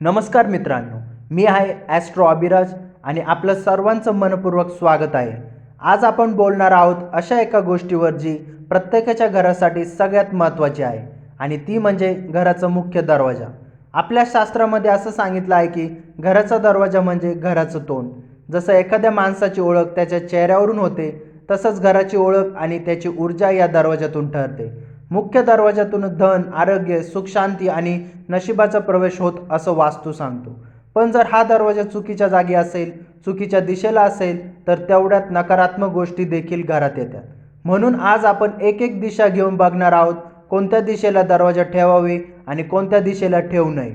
नमस्कार मित्रांनो मी आहे ॲस्ट्रो अभिराज आणि आपलं सर्वांचं मनपूर्वक स्वागत आहे. आज आपण बोलणार आहोत अशा एका गोष्टीवर जी प्रत्येकाच्या घरासाठी सगळ्यात महत्त्वाची आहे आणि ती म्हणजे घराचा मुख्य दरवाजा. आपल्या शास्त्रामध्ये असं सांगितलं आहे की घराचा दरवाजा म्हणजे घराचं तोंड. जसं एखाद्या माणसाची ओळख त्याच्या चेहऱ्यावरून होते तसंच घराची ओळख आणि त्याची ऊर्जा या दरवाजातून ठरते. मुख्य दरवाजातून धन आरोग्य सुखशांती आणि नशिबाचा प्रवेश होत असं वास्तू सांगतो. पण जर हा दरवाजा चुकीच्या जागी असेल चुकीच्या दिशेला असेल तर तेवढ्यात नकारात्मक गोष्टी देखील घरात येतात. म्हणून आज आपण एक एक दिशा घेऊन बघणार आहोत कोणत्या दिशेला दरवाजा ठेवावे आणि कोणत्या दिशेला ठेवू नये.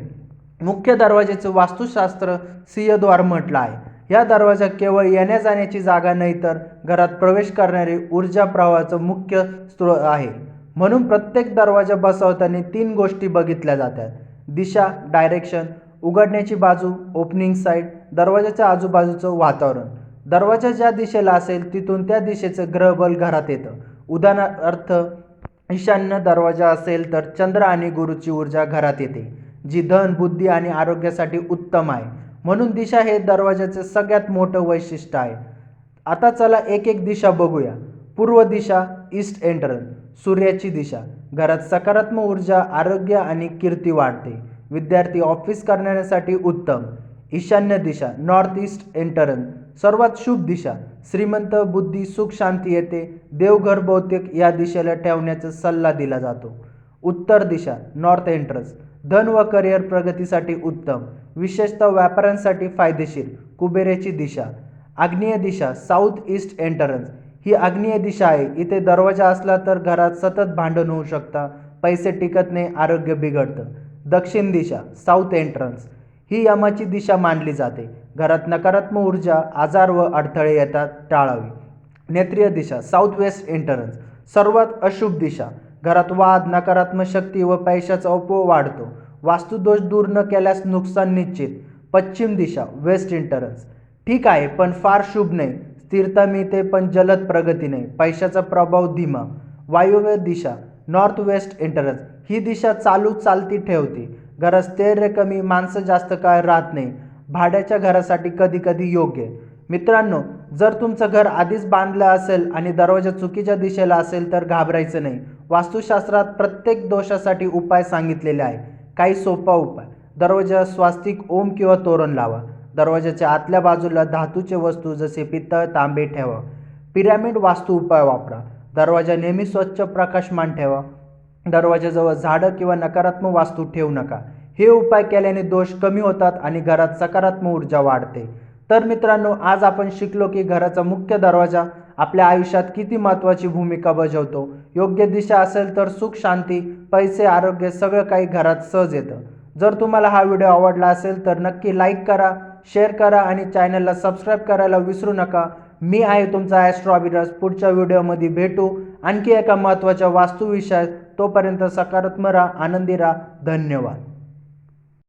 मुख्य दरवाजाचं वास्तुशास्त्र सिंहद्वार म्हटलं आहे. या दरवाजा केवळ येण्या जाण्याची जागा नाही तर घरात प्रवेश करणारी ऊर्जा प्रवाहाचं मुख्य स्रोत आहे. म्हणून प्रत्येक दरवाजा बसवताना तीन गोष्टी बघितल्या जातात. दिशा डायरेक्शन उघडण्याची बाजू ओपनिंग साईड दरवाजाच्या आजूबाजूचं वातावरण. दरवाजा ज्या दिशेला असेल तिथून त्या दिशेचं ग्रहबल घरात येतं. उदाहरणार्थ ईशान्य दरवाजा असेल तर चंद्र आणि गुरुची ऊर्जा घरात येते जी धन बुद्धी आणि आरोग्यासाठी उत्तम आहे. म्हणून दिशा हे दरवाजाचे सगळ्यात मोठं वैशिष्ट्य आहे. आता चला एक एक दिशा बघूया. पूर्व दिशा ईस्ट एंट्रन्स सूर्याची दिशा. घरात सकारात्मक ऊर्जा आरोग्य आणि कीर्ती वाढते. विद्यार्थी ऑफिस करण्यासाठी उत्तम. ईशान्य दिशा नॉर्थ ईस्ट एंटरन्स सर्वात शुभ दिशा श्रीमंत बुद्धी सुख शांती येते. देवघर बहुतेक या दिशेला ठेवण्याचा सल्ला दिला जातो. उत्तर दिशा नॉर्थ एंट्रन्स. धन व करिअर प्रगतीसाठी उत्तम. विशेषतः व्यापाऱ्यांसाठी फायदेशीर. कुबेरेची दिशा. आग्नेय दिशा साऊथ ईस्ट एंटरन्स. ही आग्नेय दिशा आहे. इथे दरवाजा असला तर घरात सतत भांडण होऊ शकता. पैसे टिकत नाही आरोग्य बिघडतं. दक्षिण दिशा साऊथ एंट्रन्स ही यमाची दिशा मानली जाते. घरात नकारात्मक ऊर्जा आजार व अडथळे येतात टाळावी. नेत्रीय दिशा साऊथ वेस्ट एंटरन्स सर्वात अशुभ दिशा. घरात वाद नकारात्मक शक्ती व पैशाचा अपो वाढतो. वास्तुदोष दूर न केल्यास नुकसान निश्चित. पश्चिम दिशा वेस्ट इंटरन्स ठीक आहे पण फार शुभ नाही. स्थिरता मिळते पण जलद प्रगती नाही. पैशाचा प्रभाव धीमा. वायुव्य दिशा नॉर्थ वेस्ट एंटरन्स ही दिशा चालू चालती ठेवते. घरात स्थैर्य कमी माणसं जास्त काळ राहत नाही. भाड्याच्या घरासाठी कधी कधी योग्य. मित्रांनो जर तुमचं घर आधीच बांधलं असेल आणि दरवाजा चुकीच्या दिशेला असेल तर घाबरायचं नाही. वास्तुशास्त्रात प्रत्येक दोषासाठी उपाय सांगितलेले आहे. काही सोपा उपाय. दरवाजा स्वास्तिक ओम किंवा तोरण लावा. दरवाजाच्या आतल्या बाजूला धातूचे वस्तू जसे पितळ तांबे ठेवा. पिरॅमिड वास्तू उपाय वापरा. दरवाजा नेहमी स्वच्छ प्रकाशमान ठेवा. दरवाजाजवळ झाडं किंवा नकारात्मक वास्तू ठेवू नका. हे उपाय केल्याने दोष कमी होतात आणि घरात सकारात्मक ऊर्जा वाढते. तर मित्रांनो आज आपण शिकलो की घराचा मुख्य दरवाजा आपल्या आयुष्यात किती महत्त्वाची भूमिका बजावतो. योग्य दिशा असेल तर सुख शांती पैसे आरोग्य सगळं काही घरात सहज येतं. जर तुम्हाला हा व्हिडिओ आवडला असेल तर नक्की लाईक करा. शेअर करा आणि चॅनलला सबस्क्राईब करायला विसरू नका. मी आहे तुमचा ॲस्ट्रॉबिरस पुढच्या व्हिडिओमध्ये भेटू. आणखी एका महत्त्वाच्या वास्तुविषयात तोपर्यंत सकारात्मक राहा आनंदी राहा. धन्यवाद.